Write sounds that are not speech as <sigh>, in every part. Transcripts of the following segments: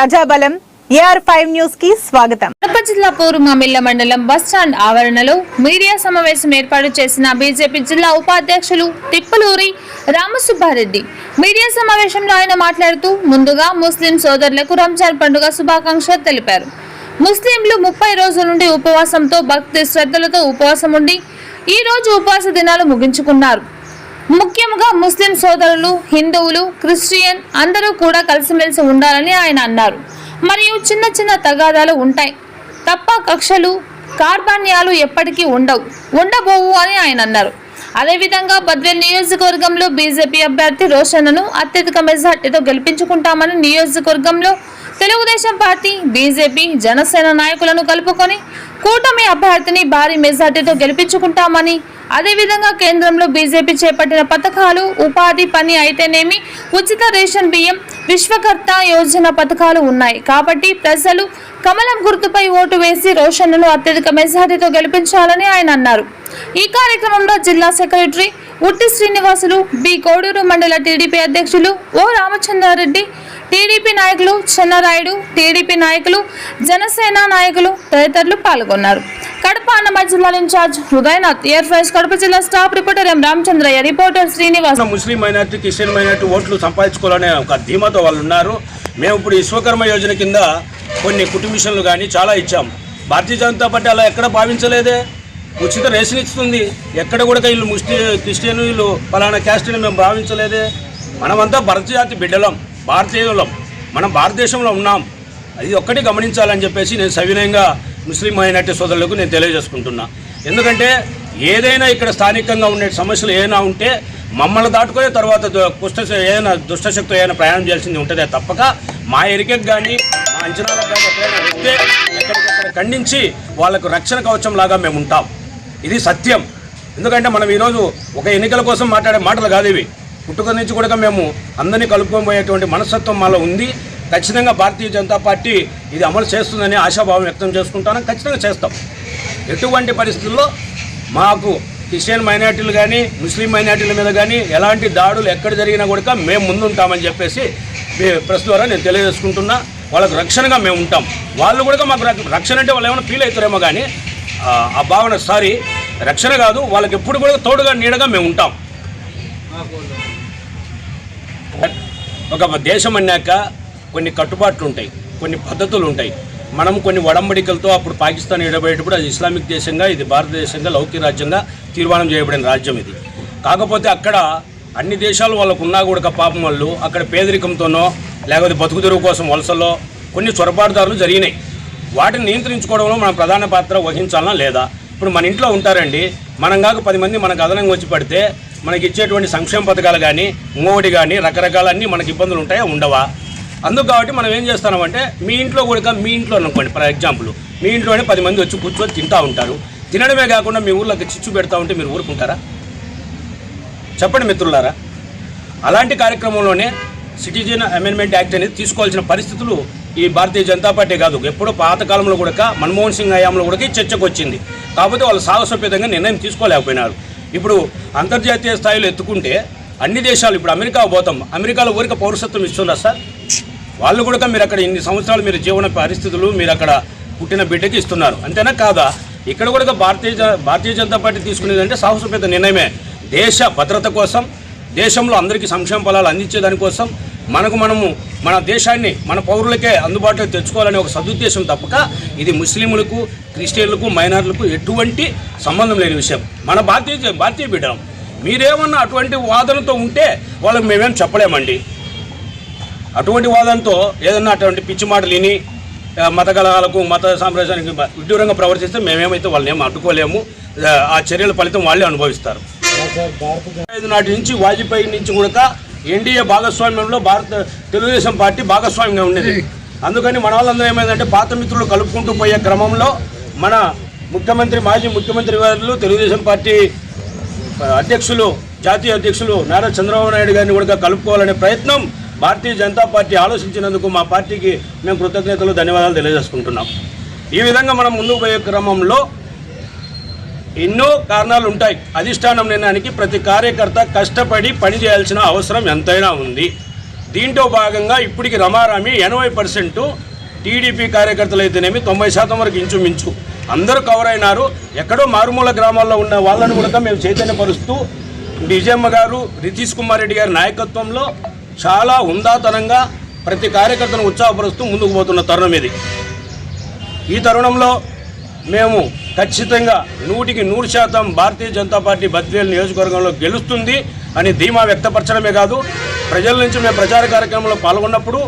ప్రజాబలం AR five న్యూస్కి స్వాగతం. కడప జిల్లా పూర్వమామిళ్ళ మండలం బస్టాండ్ ఆవరణలో మీడియా సమావేశం ఏర్పాటు చేసిన బీజేపీ జిల్లా ఉపాధ్యక్షులు తిప్పలూరి రామసుబ్బారెడ్డి. మీడియా సమావేశంలో ఆయన మాట్లాడుతూ ముందుగా ముస్లిం సోదరులకు రంజాన్ పండుగ శుభాకాంక్షలు తెలిపారు. ముస్లింలు ముప్పై రోజుల నుండి ఉపవాసంతో భక్తి శ్రద్ధలతో ఉపవాసం ఉండి ఈ రోజు ఉపవాస దినాలు ముగించుకున్నారు. ముఖ్యంగా ముస్లిం సోదరులు హిందువులు క్రిస్టియన్ అందరూ కూడా కలిసిమెలిసి ఉండాలని ఆయన అన్నారు. మరియు చిన్న చిన్న తగాదాలు ఉంటాయి. తప్ప కక్షలు కార్బాన్యాలు ఎప్పటికీ ఉండవు. ఉండబోవు అని ఆయన అన్నారు. అదేవిధంగా బద్వేల్ నియోజకవర్గంలో బీజేపీ అభ్యర్థి రోషన్ను అత్యధిక మెజార్టీతో గెలిపించుకుంటామని నియోజకవర్గంలో తెలుగుదేశం పార్టీ బీజేపీ జనసేన నాయకులను కలుపుకొని కూటమి అభ్యర్థిని భారీ మెజార్టీతో గెలిపించుకుంటామని అదేవిధంగా కేంద్రంలో బీజేపీ చేపట్టిన పథకాలు ఉపాధి పని అయితేనేమి ఉచిత రేషన్ బియ్యం విశ్వకర్త యోజన పథకాలు ఉన్నాయి. కాబట్టి ప్రజలు కమలం గుర్తుపై ఓటు వేసి రోషన్ను అత్యధిక మెజార్టీతో గెలిపించాలని ఆయన అన్నారు. ఈ కార్యక్రమంలో జిల్లా సెక్రటరీ ఉట్టి శ్రీనివాసులు బి కోడూరు మండల టీడీపీ అధ్యక్షులు ఓ రామచంద్రారెడ్డి టీడీపీ నాయకులు చెన్నరాయుడు టీడీపీ నాయకులు జనసేన నాయకులు తదితరులు పాల్గొన్నారు. కడప అన్నమయ్య జిల్లా incharge Hrudayanath air force Kadapa జిల్లా staff reporter M Ramachandraiah reporter Srinivas. Muslim minority Christian minority ఓట్లు సంపాదించుకోవాలనే ఒక ధీమాతో వాళ్ళు ఉన్నారు. మేము ఇప్పుడు విశ్వకర్మ యోజన కింద కొన్ని కుటుంబిషన్లు కానీ చాలా ఇచ్చాం. భారతీయ జనతా పార్టీ అలా ఎక్కడ భావించలేదే? ఉచిత రేషన్ ఇస్తుంది. ఎక్కడ కూడా వీళ్ళు ముస్లిం క్రిస్టియన్ వీళ్ళు పలానా క్యాస్ట్ని మేము భావించలేదే? మనమంతా భరత జాతి బిడ్డలం. భారతీయులం మనం భారతదేశంలో ఉన్నాం. అది ఒక్కటి గమనించాలని చెప్పేసి నేను సవినయంగా ముస్లిం మైనార్టీ సోదరులకు నేను తెలియజేసుకుంటున్నా. ఎందుకంటే ఏదైనా ఇక్కడ స్థానికంగా ఉండే సమస్యలు ఏమైనా ఉంటే మమ్మల్ని దాటుకునే తర్వాత కుష్ట ఏదైనా దుష్టశక్తి ఏదైనా ప్రయాణం చేయాల్సింది ఉంటుందే తప్పక. మా ఎరికకు కానీ మా అంచనాలకు కానీ ఎక్కడైనా వస్తే ఎక్కడికక్కడ ఖండించి వాళ్ళకు రక్షణ కవచం లాగా మేము ఉంటాం. ఇది సత్యం. ఎందుకంటే మనం ఈరోజు ఒక ఎన్నికల కోసం మాట్లాడే మాటలు కాదు ఇవి. పుట్టుక నుంచి కూడా మేము అందరినీ కలుపుకొని పోయేటువంటి మనస్తత్వం మాలో ఉంది. ఖచ్చితంగా భారతీయ జనతా పార్టీ ఇది అమలు చేస్తుందని ఆశాభావం వ్యక్తం చేసుకుంటాను. ఖచ్చితంగా చేస్తాం. ఎటువంటి పరిస్థితుల్లో మాకు క్రిస్టియన్ మైనార్టీలు కానీ ముస్లిం మైనార్టీల మీద కానీ ఎలాంటి దాడులు ఎక్కడ జరిగినా కూడా మేము ముందుంటామని చెప్పేసి మీ ప్రెస్ ద్వారా నేను తెలియజేసుకుంటున్నా. వాళ్ళకు రక్షణగా మేము ఉంటాం. వాళ్ళు కూడా మాకు రక్షణ అంటే వాళ్ళు ఏమైనా ఫీల్ అవుతారేమో కానీ ఆ, ఆ భావన సారీ. రక్షణ కాదు. వాళ్ళకి ఎప్పుడు కూడా తోడుగా నీడగా మేము ఉంటాం. ఒక దేశం అన్నాక కొన్ని కట్టుబాట్లు ఉంటాయి కొన్ని పద్ధతులు ఉంటాయి మనం కొన్ని వడంబడికలతో అప్పుడు పాకిస్తాన్ ఎడబడేటప్పుడు అది ఇస్లామిక్ దేశంగా ఇది భారతదేశంగా లౌకిక రాజ్యంగా తీర్మానం చేయబడిన రాజ్యం ఇది. కాకపోతే అక్కడ అన్ని దేశాలు వాళ్ళకు ఉన్నా కూడా పాపం వాళ్ళు అక్కడ పేదరికంతోనో లేకపోతే బతుకు తెరువు కోసం వలసలో కొన్ని చొరబాటుదారులు జరిగినాయి. వాటిని నియంత్రించుకోవడంలో మనం ప్రధాన పాత్ర వహించాలా లేదా? ఇప్పుడు మన ఇంట్లో ఉంటారండి మనం కాక పది మంది మనకు అదనంగా వచ్చి పడితే మనకి ఇచ్చేటువంటి సంక్షేమ పథకాలు కానీ మూవడి కానీ రకరకాలన్నీ మనకి ఇబ్బందులు ఉంటాయా ఉండవా? అందుకు కాబట్టి మనం ఏం చేస్తున్నామంటే మీ ఇంట్లో కూడా మీ ఇంట్లో అనుకోండి ఫర్ ఎగ్జాంపుల్ మీ ఇంట్లోనే పది మంది వచ్చి కూర్చొని తింటూ ఉంటారు. తినడమే కాకుండా మీ ఊర్లోకి చిచ్చు పెడతా ఉంటే మీరు ఊరుకుంటారా? చెప్పండి మిత్రులారా. అలాంటి కార్యక్రమంలోనే సిటిజన్ అమెండ్మెంట్ యాక్ట్ అనేది తీసుకోవాల్సిన పరిస్థితులు ఈ భారతీయ జనతా పార్టీ కాదు. ఎప్పుడో పాతకాలంలో కూడా మన్మోహన్ సింగ్ హయాంలో కూడా చర్చకు వచ్చింది కాకపోతే వాళ్ళు సాహసోపేతంగా నిర్ణయం తీసుకోలేకపోయినారు. ఇప్పుడు అంతర్జాతీయ స్థాయిలో ఎత్తుకుంటే అన్ని దేశాలు ఇప్పుడు అమెరికా పోతాం. అమెరికాలో ఊరిక పౌరసత్వం ఇస్తున్నారు సార్? వాళ్ళు కూడా మీరు అక్కడ ఇన్ని సంవత్సరాలు మీరు జీవన పరిస్థితులు మీరు అక్కడ పుట్టిన బిడ్డకి ఇస్తున్నారు. అంతేనా కాదా? ఇక్కడ కూడా భారతీయ భారతీయ జనతా పార్టీ తీసుకునేది అంటే సాహసోపేత నిర్ణయమే. దేశ భద్రత కోసం దేశంలో అందరికీ సంక్షేమ ఫలాలు అందించే దానికోసం మనకు మనము మన దేశాన్ని మన పౌరులకే అందుబాటులో తెచ్చుకోవాలనే ఒక సదుద్దేశం తప్పక ఇది ముస్లింలకు క్రిస్టియన్లకు మైనార్లకు ఎటువంటి సంబంధం లేని విషయం. మన భారతీయ భారతీయ బిడ్డం మీరేమన్నా అటువంటి వాదనతో ఉంటే వాళ్ళకి మేమేం చెప్పలేమండి. అటువంటి వాదనతో ఏదన్నా అటువంటి పిచ్చి మాటలు విని మత కలహాలకు మత సామ్రాజ్యానికి విడ్డూరంగా ప్రవర్తిస్తే మేమేమైతే వాళ్ళని ఏం అడ్డుకోలేము. ఆ, ఆ చర్యల ఫలితం వాళ్ళే అనుభవిస్తారు. ఐదు నాటి నుంచి వాజ్పేయి నుంచి కూడా ఎన్డీఏ భాగస్వామ్యంలో భారత తెలుగుదేశం పార్టీ భాగస్వామ్యంగా ఉండేది. అందుకని మన వాళ్ళందరూ ఏమైందంటే పాత మిత్రులు కలుపుకుంటూ పోయే క్రమంలో మన ముఖ్యమంత్రి మాజీ ముఖ్యమంత్రి వారు తెలుగుదేశం పార్టీ అధ్యక్షులు జాతీయ అధ్యక్షులు నారా చంద్రబాబు నాయుడు గారిని కూడా కలుపుకోవాలనే ప్రయత్నం భారతీయ జనతా పార్టీ ఆలోచించినందుకు మా పార్టీకి మేము కృతజ్ఞతలు ధన్యవాదాలు తెలియజేసుకుంటున్నాం. ఈ విధంగా మనం ముందుకు పోయే క్రమంలో ఎన్నో కారణాలు ఉంటాయి. అధిష్టానం నిర్ణయానికి ప్రతి కార్యకర్త కష్టపడి పని చేయాల్సిన అవసరం ఎంతైనా ఉంది. దీంట్లో భాగంగా ఇప్పటికి రమారామి ఎనభై పర్సెంట్ టీడీపీ కార్యకర్తలు అయితేనేమి తొంభై శాతం వరకు ఇంచుమించు అందరూ కవర్ అయినారు. ఎక్కడో మారుమూల గ్రామాల్లో ఉన్న వాళ్ళని కూడా మేము చైతన్యపరుస్తూ విజయమ్మ గారు రితీష్ కుమార్ రెడ్డి గారి నాయకత్వంలో చాలా హుందాతనంగా ప్రతి కార్యకర్తను ఉత్సాహపరుస్తూ ముందుకు పోతున్న తరుణం ఇది. ఈ తరుణంలో మేము ఖచ్చితంగా నూటికి నూరు శాతం భారతీయ జనతా పార్టీ బద్వేల్ నియోజకవర్గంలో గెలుస్తుంది అని ధీమా వ్యక్తపరచడమే కాదు ప్రజల నుంచి మేము ప్రచార కార్యక్రమంలో పాల్గొన్నప్పుడు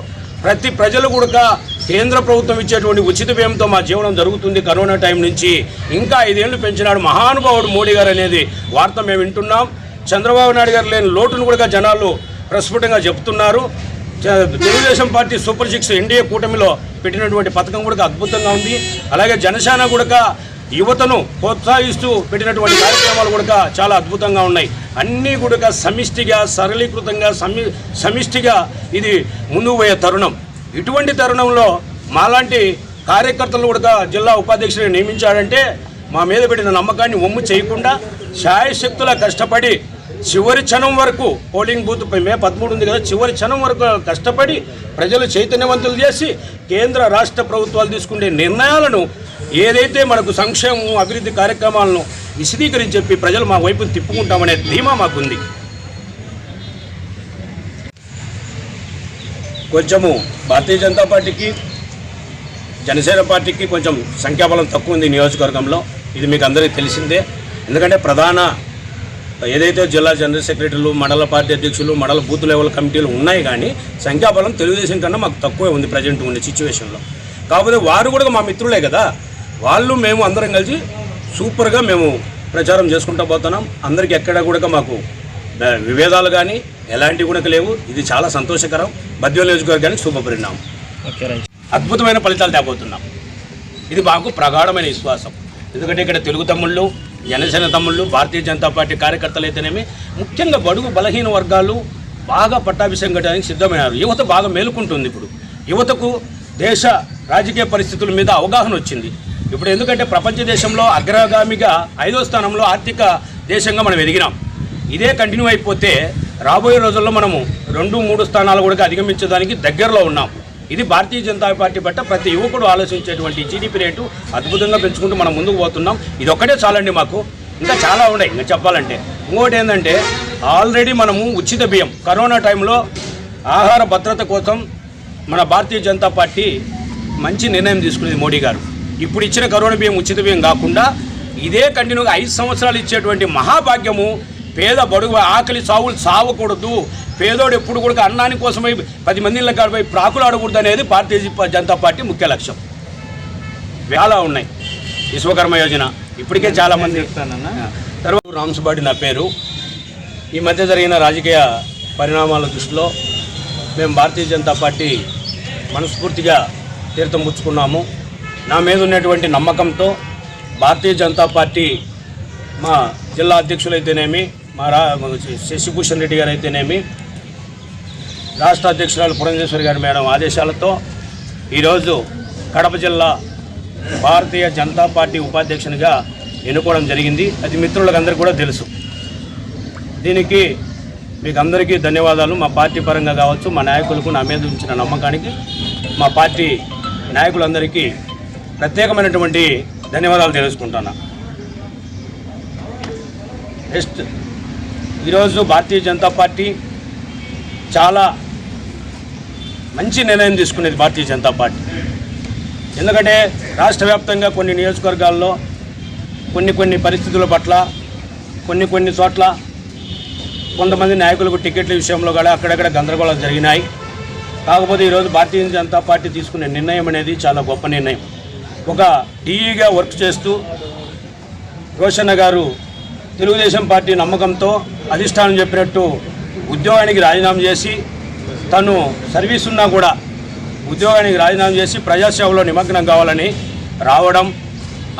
ప్రతి ప్రజలు కూడా కేంద్ర ప్రభుత్వం ఇచ్చేటువంటి ఉచిత వ్యయంతో మా జీవనం జరుగుతుంది కరోనా టైం నుంచి. ఇంకా ఐదేళ్ళు పెంచినాడు మహానుభావుడు మోడీ గారు అనేది వార్త మేము వింటున్నాం. చంద్రబాబు నాయుడు గారు లేని లోటును కూడా జనాలు ప్రస్ఫుటంగా చెప్తున్నారు. Telugu Desam party super six NDA కూటమిలో పెట్టినటువంటి పథకం కూడా అద్భుతంగా ఉంది. అలాగే జనసేన కూడా యువతను ప్రోత్సహిస్తూ పెట్టినటువంటి కార్యక్రమాలు కూడా చాలా అద్భుతంగా ఉన్నాయి. అన్నీ కూడా సమిష్టిగా సరళీకృతంగా సమి సమిష్టిగా ఇది ముందుకు పోయే తరుణం. ఇటువంటి తరుణంలో మాలాంటి కార్యకర్తలు కూడా జిల్లా ఉపాధ్యక్షుడిని నియమించాడంటే మా మీద పెట్టిన నమ్మకాన్ని ఒమ్ము చేయకుండా శాయశక్తుల కష్టపడి చివరి క్షణం వరకు పోలింగ్ బూత్ మే పదమూడు ఉంది కదా చివరి క్షణం వరకు కష్టపడి ప్రజలు చైతన్యవంతులు చేసి కేంద్ర రాష్ట్ర ప్రభుత్వాలు తీసుకునే నిర్ణయాలను ఏదైతే మనకు సంక్షేమం అభివృద్ధి కార్యక్రమాలను విశదీకరించి చెప్పి ప్రజలు మా వైపు తిప్పుకుంటామనే ధీమా మాకుంది. కొంచెము భారతీయ జనతా పార్టీకి జనసేన పార్టీకి కొంచెం సంఖ్యాబలం తక్కువ ఉంది నియోజకవర్గంలో. ఇది మీకు అందరికీ తెలిసిందే. ఎందుకంటే ప్రధాన ఏదైతే జిల్లా జనరల్ సెక్రటరీలు మండల పార్టీ అధ్యక్షులు మండల బూత్ లెవెల్ కమిటీలు ఉన్నాయి కానీ సంఖ్యాబలం తెలుగుదేశం కన్నా మాకు తక్కువే ఉంది ప్రజెంట్ ఉండే సిచ్యువేషన్లో. కాకపోతే వారు కూడా మా మిత్రులే కదా. వాళ్ళు మేము అందరం కలిసి సూపర్గా మేము ప్రచారం చేసుకుంటూ పోతున్నాం. అందరికీ ఎక్కడ కూడా మాకు విభేదాలు కానీ ఎలాంటివి కూడా లేవు. ఇది చాలా సంతోషకరం. బద్వేలు నియోజకవర్గానికి శుభ పరిణామం అద్భుతమైన ఫలితాలు తేబోతున్నాం. ఇది మాకు ప్రగాఢమైన విశ్వాసం. ఎందుకంటే ఇక్కడ తెలుగు తమ్ముళ్ళు జనసేన తమ్ముళ్ళు భారతీయ జనతా పార్టీ కార్యకర్తలు అయితేనేమి ముఖ్యంగా బడుగు బలహీన వర్గాలు బాగా పట్టాభిషేకం కట్టడానికి సిద్ధమైనారు. యువత బాగా మేలుకుంటుంది ఇప్పుడు. యువతకు దేశ రాజకీయ పరిస్థితుల మీద అవగాహన వచ్చింది. ఇప్పుడు ఎందుకంటే ప్రపంచ దేశంలో అగ్రగామిగా ఐదో స్థానంలో ఆర్థిక దేశంగా మనం ఎదిగినాం. ఇదే కంటిన్యూ అయిపోతే రాబోయే రోజుల్లో మనము రెండు మూడు స్థానాలు కూడా అధిగమించడానికి దగ్గరలో ఉన్నాం. ఇది భారతీయ జనతా పార్టీ పట్ల ప్రతి యువకుడు ఆలోచించేటువంటి జీడిపి రేటు అద్భుతంగా పెంచుకుంటూ మనం ముందుకు పోతున్నాం. ఇది ఒక్కటే చాలండి మాకు. ఇంకా చాలా ఉన్నాయి ఇంకా చెప్పాలంటే. ఇంకోటి ఏంటంటే ఆల్రెడీ మనము ఉచిత బియ్యం కరోనా టైంలో ఆహార భద్రత కోసం మన భారతీయ జనతా పార్టీ మంచి నిర్ణయం తీసుకునేది మోడీ గారు. ఇప్పుడు ఇచ్చిన కరోనా బియ్యం ఉచిత బియ్యం కాకుండా ఇదే కంటిన్యూగా ఐదు సంవత్సరాలు ఇచ్చేటువంటి మహాభాగ్యము. పేద బడుగు ఆకలి సావులు సావకూడదు. పేదోడు ఎప్పుడు కూడా అన్నాని కోసమై పది మంది కాడిపై ప్రాకులు ఆడకూడదు అనేది భారతీయ జనతా పార్టీ ముఖ్య లక్ష్యం. చాలా ఉన్నాయి. విశ్వకర్మ యోజన. ఇప్పటికే చాలా మంది తర్వాత రామ్సుబాడి నా పేరు. ఈ మధ్య జరిగిన రాజకీయ పరిణామాల దృష్టిలో మేము భారతీయ జనతా పార్టీ మనస్ఫూర్తిగా తీర్థం పుచ్చుకున్నాము నా మీద ఉన్నటువంటి నమ్మకంతో భారతీయ జనతా పార్టీ మా జిల్లా అధ్యక్షులైతేనేమి మా రా శశిభూషణ్ రెడ్డి గారు అయితేనేమి రాష్ట్ర అధ్యక్షురాలు పురంధేశ్వరి గారి మేడం ఆదేశాలతో ఈరోజు కడప జిల్లా భారతీయ జనతా పార్టీ ఉపాధ్యక్షునిగా ఎన్నుకోవడం జరిగింది. అది మిత్రులకు అందరికీ కూడా తెలుసు. దీనికి మీకు అందరికీ ధన్యవాదాలు. మా పార్టీ పరంగా కావచ్చు మా నాయకులకు నా మీద ఉంచిన నమ్మకానికి మా పార్టీ నాయకులందరికీ ప్రత్యేకమైనటువంటి ధన్యవాదాలు తెలుసుకుంటున్నా. నెక్స్ట్ ఈరోజు భారతీయ జనతా పార్టీ చాలా మంచి నిర్ణయం తీసుకునేది భారతీయ జనతా పార్టీ. ఎందుకంటే రాష్ట్ర వ్యాప్తంగా కొన్ని నియోజకవర్గాల్లో కొన్ని కొన్ని పరిస్థితుల పట్ల కొన్ని కొన్ని చోట్ల కొంతమంది నాయకులకు టికెట్ల విషయంలో కూడా అక్కడక్కడ గందరగోళాలు జరిగినాయి. కాకపోతే ఈరోజు భారతీయ జనతా పార్టీ తీసుకునే నిర్ణయం అనేది చాలా గొప్ప నిర్ణయం. ఒక టీఈగా వర్క్ చేస్తూ రోషన్న గారు తెలుగుదేశం పార్టీ నమ్మకంతో అధిష్టానం చెప్పినట్టు ఉద్యోగానికి రాజీనామా చేసి తను సర్వీస్ ఉన్నా కూడా ఉద్యోగానికి రాజీనామా చేసి ప్రజాసేవలో నిమగ్నం కావాలని రావడం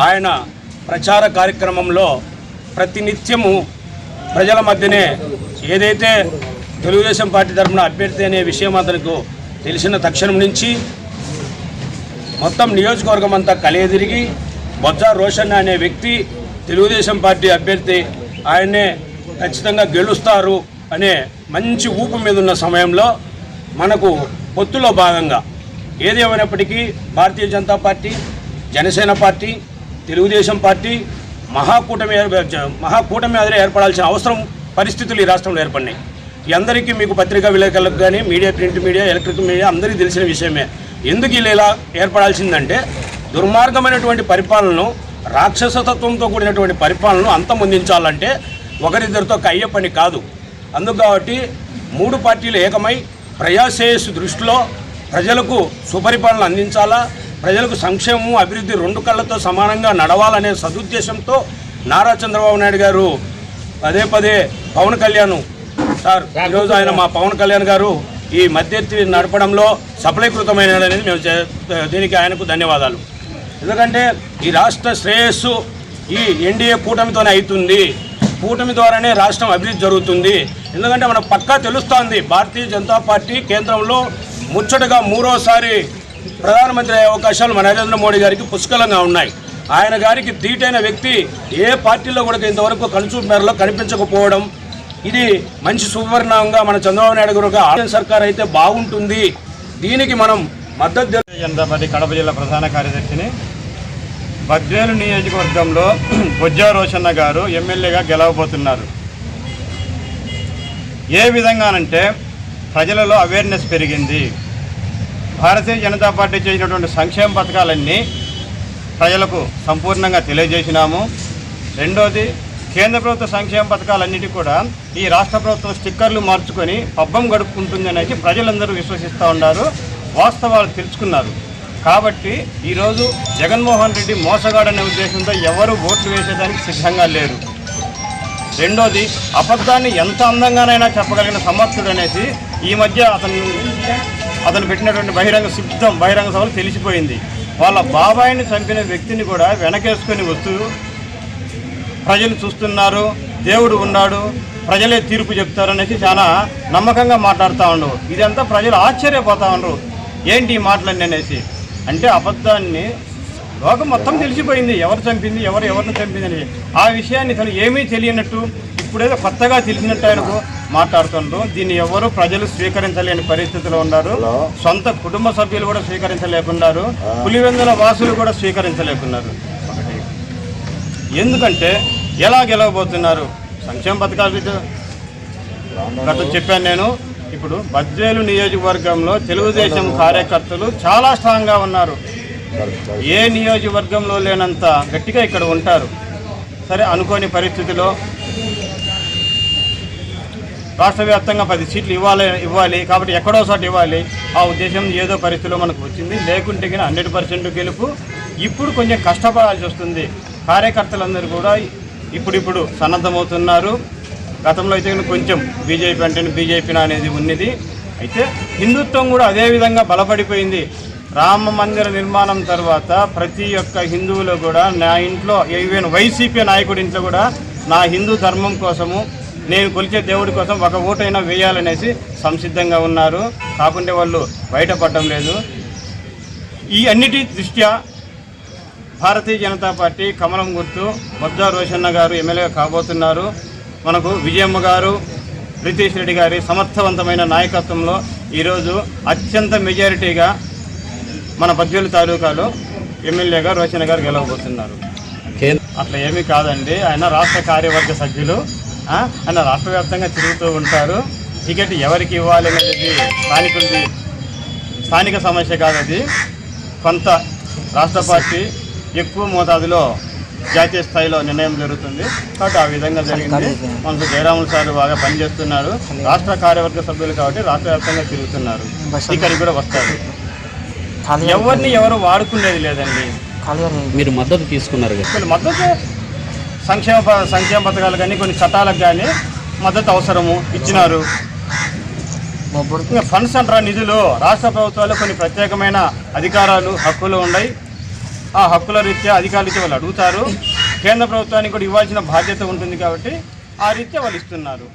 ఆయన ప్రచార కార్యక్రమంలో ప్రతినిత్యము ప్రజల మధ్యనే ఏదైతే తెలుగుదేశం పార్టీ తరఫున అభ్యర్థి అనే విషయం అతనికి తెలిసిన తక్షణం నుంచి మొత్తం నియోజకవర్గం అంతా కలియదిరిగి బొజ్జా రోషన్ అనే వ్యక్తి తెలుగుదేశం పార్టీ అభ్యర్థి ఆయన్నే ఖచ్చితంగా గెలుస్తారు అనే మంచి ఊపు మీద ఉన్న సమయంలో మనకు పొత్తులో భాగంగా ఏది Bharatiya Janata party Jana Sena party Telugu Desam party మహాకూటమి మహాకూటమి అదిరే ఏర్పడాల్సిన అవసరం పరిస్థితులు ఈ రాష్ట్రంలో ఏర్పడినాయి. ఈ అందరికీ మీకు పత్రికా విలేకరులకు కానీ media print media electric media అందరికీ తెలిసిన విషయమే. ఎందుకు ఇలా ఏర్పడాల్సిందంటే దుర్మార్గమైనటువంటి పరిపాలనను రాక్షసతత్వంతో కూడినటువంటి పరిపాలనను అంతమొందించాలంటే ఒకరిద్దరితో కయ్య పని కాదు. అందుకు కాబట్టి మూడు పార్టీలు ఏకమై ప్రజాశ్రేయస్సు దృష్టిలో ప్రజలకు సుపరిపాలన అందించాలా ప్రజలకు సంక్షేమం అభివృద్ధి రెండు కళ్ళతో సమానంగా నడవాలనే సదుద్దేశంతో నారా చంద్రబాబు నాయుడు గారు పదే పదే పవన్ కళ్యాణ్ సార్ ఈరోజు ఆయన మా పవన్ కళ్యాణ్ గారు ఈ మధ్యవర్తి నడపడంలో సఫలీకృతమైనది మేము చే- దీనికి ఆయనకు ధన్యవాదాలు. ఎందుకంటే ఈ రాష్ట్ర శ్రేయస్సు ఈ ఎన్డీఏ కూటమితోనే అవుతుంది కూటమి ద్వారానే రాష్ట్రం అభివృద్ధి జరుగుతుంది. ఎందుకంటే మనకు పక్కా తెలుస్తోంది భారతీయ జనతా పార్టీ కేంద్రంలో ముచ్చటగా మూడోసారి ప్రధానమంత్రి అయ్యే అవకాశాలు మన నరేంద్ర మోడీ గారికి పుష్కలంగా ఉన్నాయి. ఆయన గారికి ధీటైన వ్యక్తి ఏ పార్టీలో కూడా ఇంతవరకు కనుచూపు మేరలో కనిపించకపోవడం ఇది మంచి సువర్ణంగా మన చంద్రబాబు నాయుడు గారు ఆర్ఎన్ సర్కార్ అయితే బాగుంటుంది. దీనికి మనం మద్దతు జనతా పార్టీ కడప జిల్లా ప్రధాన కార్యదర్శిని బద్వేలు నియోజకవర్గంలో <clears throat> బొజ్జా రోషన్న గారు ఎమ్మెల్యేగా గెలవబోతున్నారు. ఏ విధంగానంటే ప్రజలలో అవేర్నెస్ పెరిగింది. భారతీయ జనతా పార్టీ చేసినటువంటి సంక్షేమ పథకాలన్నీ ప్రజలకు సంపూర్ణంగా తెలియజేసినాము. రెండోది కేంద్ర ప్రభుత్వ సంక్షేమ పథకాలన్నిటి కూడా ఈ రాష్ట్ర ప్రభుత్వం స్టిక్కర్లు మార్చుకొని పబ్బం గడుపుకుంటుంది అనేది ప్రజలందరూ విశ్వసిస్తూ ఉన్నారు వాస్తవాలు తెలుసుకున్నారు. కాబట్టి ఈరోజు జగన్మోహన్ రెడ్డి మోసగాడనే ఉద్దేశంతో ఎవరు ఓట్లు వేసేదానికి సిద్ధంగా లేరు. రెండోది అబద్ధాన్ని ఎంత అందంగానైనా చెప్పగలిగిన సమర్థుడు అనేది ఈ మధ్య అతను అతను పెట్టినటువంటి బహిరంగ సిద్ధం బహిరంగ సభలు తెలిసిపోయింది. వాళ్ళ బాబాయిని చంపిన వ్యక్తిని కూడా వెనకేసుకొని వస్తూ ప్రజలు చూస్తున్నారు దేవుడు ఉన్నాడు ప్రజలే తీర్పు చెప్తారు అనేసి చాలా నమ్మకంగా మాట్లాడుతూ ఉండవు ఇదంతా ప్రజలు ఆశ్చర్యపోతా ఉండరు. ఏంటి ఈ మాటలన్నీ అనేసి. అంటే అబద్ధాన్ని లోకం మొత్తం తెలిసిపోయింది. ఎవరు చంపింది ఎవరు ఎవరిని చంపింది అని. ఆ విషయాన్ని తను ఏమీ తెలియనట్టు ఇప్పుడేదో కొత్తగా తెలిసినట్టు ఆయనకు మాట్లాడుతుండ్రు. దీన్ని ఎవరు ప్రజలు స్వీకరించలేని పరిస్థితిలో ఉన్నారు. సొంత కుటుంబ సభ్యులు కూడా స్వీకరించలేకున్నారు. పులివెందుల వాసులు కూడా స్వీకరించలేకున్నారు. ఎందుకంటే ఎలా గెలవబోతున్నారు? సంక్షేమ పథకాలు గత చెప్పాను నేను. ఇప్పుడు బద్వేలు నియోజకవర్గంలో తెలుగుదేశం కార్యకర్తలు చాలా స్ట్రాంగ్గా ఉన్నారు. ఏ నియోజకవర్గంలో లేనంత గట్టిగా ఇక్కడ ఉంటారు. సరే అనుకోని పరిస్థితిలో రాష్ట్ర వ్యాప్తంగా పది సీట్లు ఇవ్వాలి ఇవ్వాలి. కాబట్టి ఎక్కడో చోట ఇవ్వాలి. ఆ ఉద్దేశం ఏదో పరిస్థితిలో మనకు వచ్చింది. లేకుంటే కానీ హండ్రెడ్ పర్సెంట్ గెలుపు. ఇప్పుడు కొంచెం కష్టపడాల్సి వస్తుంది. కార్యకర్తలందరూ కూడా ఇప్పుడిప్పుడు సన్నద్ధమవుతున్నారు. గతంలో అయితే కొంచెం బీజేపీ అంటే బీజేపీ అనేది ఉన్నది. అయితే హిందుత్వం కూడా అదే విధంగా బలపడిపోయింది. రామ మందిర నిర్మాణం తర్వాత ప్రతి ఒక్క హిందువులు కూడా నా ఇంట్లో ఈవెన్ వైసీపీ నాయకుడి ఇంట్లో కూడా నా హిందూ ధర్మం కోసము నేను కొలిచే దేవుడి కోసం ఒక ఓటైనా వేయాలనేసి సంసిద్ధంగా ఉన్నారు. కాకుంటే వాళ్ళు బయటపడడం లేదు. ఈ అన్నిటి దృష్ట్యా భారతీయ జనతా పార్టీ కమలం గుర్తు బొజ్జా రోషన్న గారు ఎమ్మెల్యే కాబోతున్నారు. మనకు విజయమ్మ గారు రితీష్ రెడ్డి గారి సమర్థవంతమైన నాయకత్వంలో ఈరోజు అత్యంత మెజారిటీగా మన బద్వేలు తాలూకాలో ఎమ్మెల్యేగా రోషన్ గారు గెలవబోతున్నారు. అట్లా ఏమీ కాదండి. ఆయన రాష్ట్ర కార్యవర్గ సభ్యులు. ఆయన రాష్ట్ర వ్యాప్తంగా తిరుగుతూ ఉంటారు. టికెట్ ఎవరికి ఇవ్వాలి అనేది స్థానికులది స్థానిక సమస్య కాదు అది కొంత రాష్ట్ర పార్టీ ఎక్కువ మోతాదులో జాతీయ స్థాయిలో నిర్ణయం జరుగుతుంది. కాబట్టి ఆ విధంగా జరిగింది. మనకు జయరాములు సార్ బాగా పనిచేస్తున్నారు. రాష్ట్ర కార్యవర్గ సభ్యులు కాబట్టి రాష్ట్ర వ్యాప్తంగా తిరుగుతున్నారు. ఇక్కడికి కూడా వస్తారు. ఎవరిని ఎవరు వాడుకునేది లేదండి. మీరు మద్దతు తీసుకున్నారు మద్దతు సంక్షేమ ప- సంక్షేమ పథకాలు కానీ కొన్ని చట్టాలకు కానీ మద్దతు అవసరము ఇచ్చినారు. ఫండ్స్ అంటారా నిధులు? రాష్ట్ర ప్రభుత్వాలు కొన్ని ప్రత్యేకమైన అధికారాలు హక్కులు ఉన్నాయి. ఆ హక్కుల రీత్యా అధికారుల వాళ్ళు అడుగుతారు. కేంద్ర ప్రభుత్వానికి కూడా ఇవ్వాల్సిన బాధ్యత ఉంటుంది కాబట్టి ఆ రీత్యా వాళ్ళు ఇస్తున్నారు.